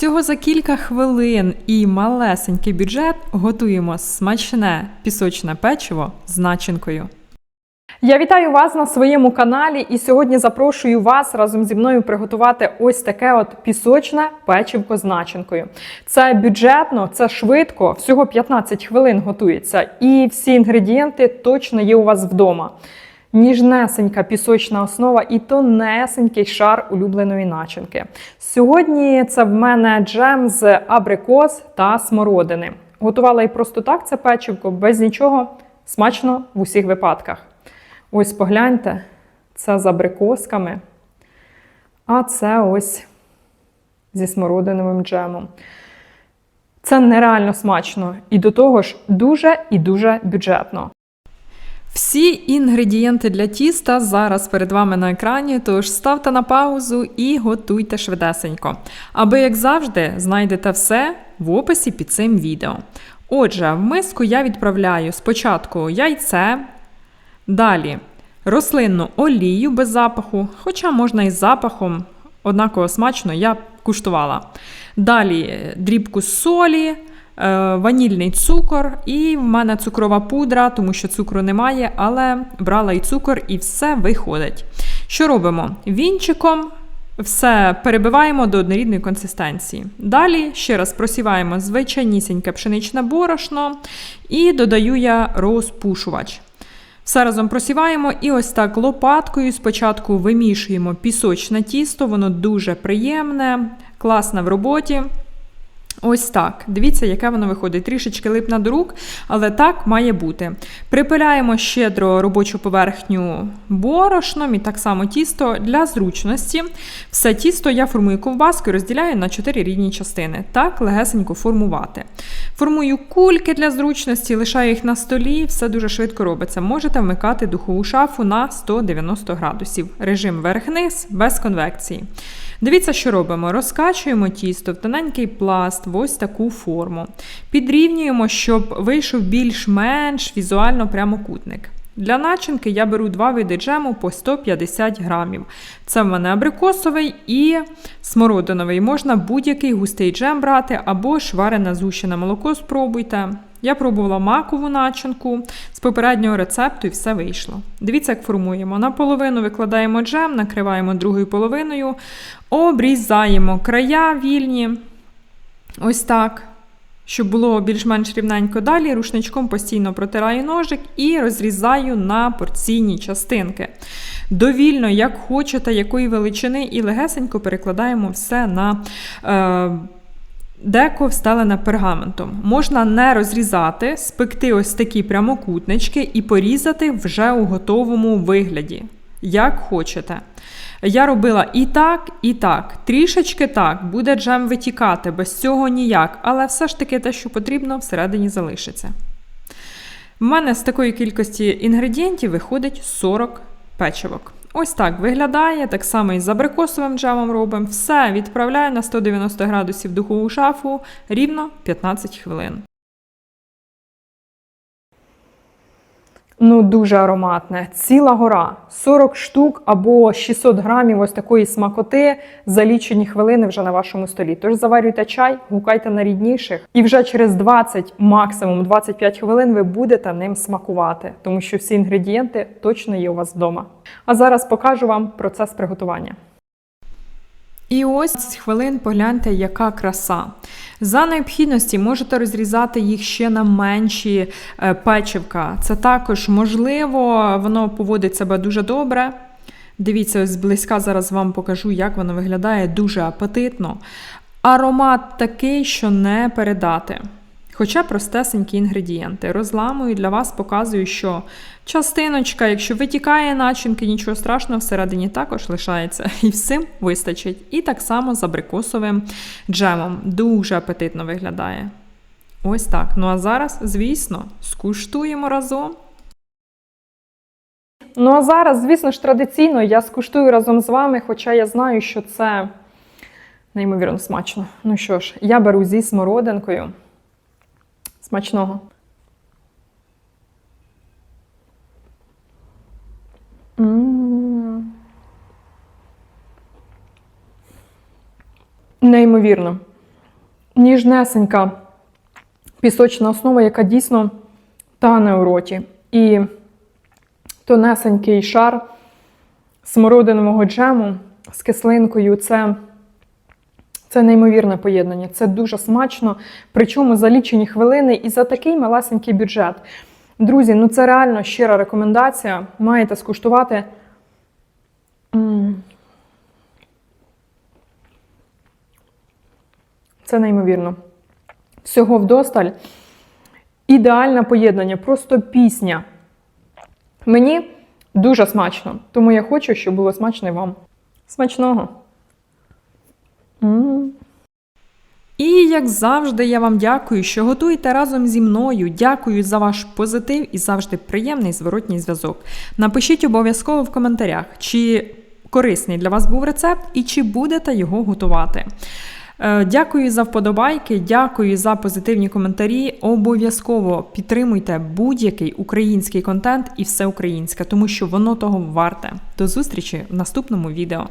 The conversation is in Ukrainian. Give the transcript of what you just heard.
Всього за кілька хвилин і малесенький бюджет готуємо смачне пісочне печиво з начинкою. Я вітаю вас на своєму каналі і сьогодні запрошую вас разом зі мною приготувати ось таке от пісочне печивко з начинкою. Це бюджетно, це швидко, всього 15 хвилин готується, і всі інгредієнти точно є у вас вдома. Ніжнесенька пісочна основа і тонесенький шар улюбленої начинки. Сьогодні це в мене джем з абрикос та смородини. Готувала і просто так це печивко, без нічого, смачно в усіх випадках. Ось погляньте, це з абрикосками, а це ось зі смородиновим джемом. Це нереально смачно і до того ж дуже і дуже бюджетно. Всі інгредієнти для тіста зараз перед вами на екрані, тож ставте на паузу і готуйте швидесенько. Аби, як завжди, знайдете все в описі під цим відео. Отже, в миску я відправляю спочатку яйце, далі рослинну олію без запаху, хоча можна із запахом, однаково смачно я куштувала. Далі дрібку солі, ванільний цукор, і в мене цукрова пудра, тому що цукру немає, але брала і цукор, і все виходить. Що робимо? Вінчиком все перебиваємо до однорідної консистенції. Далі ще раз просіваємо звичайнісіньке пшеничне борошно і додаю я розпушувач. Все разом просіваємо і ось так лопаткою спочатку вимішуємо пісочне тісто, воно дуже приємне, класне в роботі. Ось так. Дивіться, яке воно виходить. Трішечки липне до рук, але так має бути. Припиляємо щедро робочу поверхню борошном і так само тісто для зручності. Все тісто я формую ковбаскою, розділяю на 4 рівні частини. Так, легесенько формувати. Формую кульки для зручності, лишаю їх на столі, все дуже швидко робиться. Можете вмикати духову шафу на 190 градусів. Режим верх-низ без конвекції. Дивіться, що робимо. Розкачуємо тісто в тоненький пласт в ось таку форму. Підрівнюємо, щоб вийшов більш-менш візуально прямокутник. Для начинки я беру два види джему по 150 грамів. Це в мене абрикосовий і смородиновий. Можна будь-який густий джем брати або ж варене згущене молоко спробуйте. Я пробувала макову начинку з попереднього рецепту і все вийшло. Дивіться, як формуємо. Наполовину викладаємо джем, накриваємо другою половиною, обрізаємо края вільні. Ось так. Щоб було більш-менш рівненько далі, рушничком постійно протираю ножик і розрізаю на порційні частинки. Довільно, як хочете, якої величини, і легесенько перекладаємо все на. Е, Деко встелене пергаментом. Можна не розрізати, спекти ось такі прямокутнички і порізати вже у готовому вигляді, як хочете. Я робила і так, і так. Трішечки так, буде джем витікати, без цього ніяк, але все ж таки те, що потрібно, всередині залишиться. В мене з такої кількості інгредієнтів виходить 40 печивок. Ось так виглядає, так само і з абрикосовим джемом робимо. Все відправляю на 190 градусів духову шафу рівно 15 хвилин. Ну, дуже ароматне. Ціла гора. 40 штук або 600 грамів ось такої смакоти за лічені хвилини вже на вашому столі. Тож заварюйте чай, гукайте на рідніших, і вже через 20, максимум 25 хвилин ви будете ним смакувати, тому що всі інгредієнти точно є у вас вдома. А зараз покажу вам процес приготування. І ось з хвилин погляньте, яка краса. За необхідності можете розрізати їх ще на менші е, печивка. Це також можливо, воно поводить себе дуже добре. Дивіться, ось зблизька зараз вам покажу, як воно виглядає дуже апетитно. Аромат такий, що не передати. Хоча простесенькі інгредієнти. Розламую для вас, показую, що частиночка, якщо витікає начинки, нічого страшного, всередині також лишається. І всім вистачить. І так само з абрикосовим джемом. Дуже апетитно виглядає. Ось так. Ну а зараз, звісно, скуштуємо разом. Ну, а зараз, звісно ж, традиційно я скуштую разом з вами, хоча я знаю, що це неймовірно смачно. Ну що ж, я беру зі смородинкою. Смачного. Неймовірно. ніжнесенька пісочна основа, яка дійсно тане у роті. І тонесенький шар смородинового джему з кислинкою. Це, це неймовірне поєднання. Це дуже смачно, причому за лічені хвилини і за такий малесенький бюджет. Друзі, ну це реально щира рекомендація. Маєте скуштувати. Це неймовірно. Всього вдосталь. Ідеальне поєднання, просто пісня. Мені дуже смачно, тому я хочу, щоб було смачно і вам. Смачного! І як завжди, я вам дякую, що готуєте разом зі мною. Дякую за ваш позитив і завжди приємний зворотній зв'язок. Напишіть обов'язково в коментарях, чи корисний для вас був рецепт і чи будете його готувати. Е, Дякую за вподобайки, дякую за позитивні коментарі. Обов'язково підтримуйте будь-який український контент і все українське, тому що воно того варте. До зустрічі в наступному відео.